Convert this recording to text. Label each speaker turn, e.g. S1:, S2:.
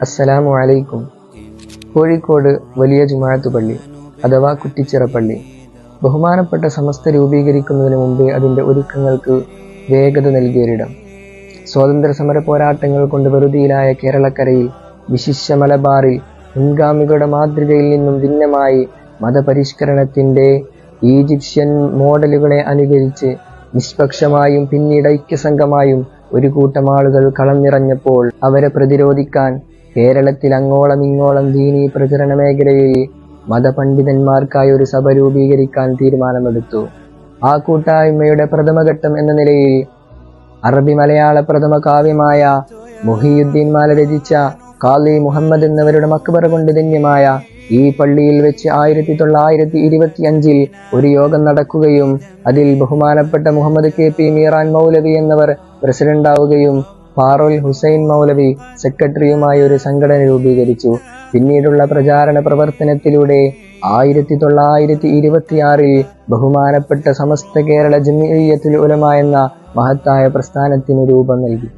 S1: അസ്സലാമു അലൈക്കും. കോഴിക്കോട് വലിയ ജുമാഅത്ത് പള്ളി അഥവാ കുറ്റിച്ചിറ പള്ളി ബഹുമാനപ്പെട്ട സമസ്ത രൂപീകരിക്കുന്നതിന് മുമ്പേ അതിന്റെ ഒരുക്കങ്ങൾക്ക് വേഗത നൽകിയൊരിടം സ്വാതന്ത്ര്യ സമര പോരാട്ടങ്ങൾ കൊണ്ട് വെറുതിയിലായ കേരളക്കരയിൽ വിശിഷ്യ മലബാറിൽ മുൻഗാമികളുടെ മാതൃകയിൽ നിന്നും ഭിന്നമായി മതപരിഷ്കരണത്തിന്റെ ഈജിപ്ഷ്യൻ മോഡലുകളെ അനുകരിച്ച് നിഷ്പക്ഷമായും പിന്നീട് ഐക്യസംഘമായും ഒരു കൂട്ടം ആളുകൾ കളം നിറഞ്ഞപ്പോൾ അവരെ പ്രതിരോധിക്കാൻ കേരളത്തിൽ അങ്ങോളം ഇങ്ങോളം ദീനീ പ്രചരണ മേഖലയിൽ മതപണ്ഡിതന്മാർക്കായി ഒരു സഭ രൂപീകരിക്കാൻ തീരുമാനമെടുത്തു. ആ കൂട്ടായ്മയുടെ പ്രഥമഘട്ടം എന്ന നിലയിൽ അറബി മലയാള പ്രഥമ കാവ്യമായ മുഹിയുദ്ദീൻ മാല രചിച്ച കാലി മുഹമ്മദ് എന്നവരുടെ മക്ബറ കൊണ്ട് ധന്യമായ ഈ പള്ളിയിൽ വെച്ച് ആയിരത്തി തൊള്ളായിരത്തി ഇരുപത്തി അഞ്ചിൽ ഒരു യോഗം നടക്കുകയും അതിൽ ബഹുമാനപ്പെട്ട മുഹമ്മദ് കെ പി മീറാൻ മൗലവി എന്നവർ പ്രസിഡന്റാവുകയും ഫാറുൽ ഹുസൈൻ മൗലവി സെക്രട്ടറിയുമായി ഒരു സംഘടന രൂപീകരിച്ചു. പിന്നീടുള്ള പ്രചാരണ പ്രവർത്തനത്തിലൂടെ ആയിരത്തി തൊള്ളായിരത്തി ഇരുപത്തിയാറിൽ ബഹുമാനപ്പെട്ട സമസ്ത കേരള ജമീയത്തിൽ ഉലമ എന്ന മഹത്തായ പ്രസ്ഥാനത്തിന് രൂപം നൽകി.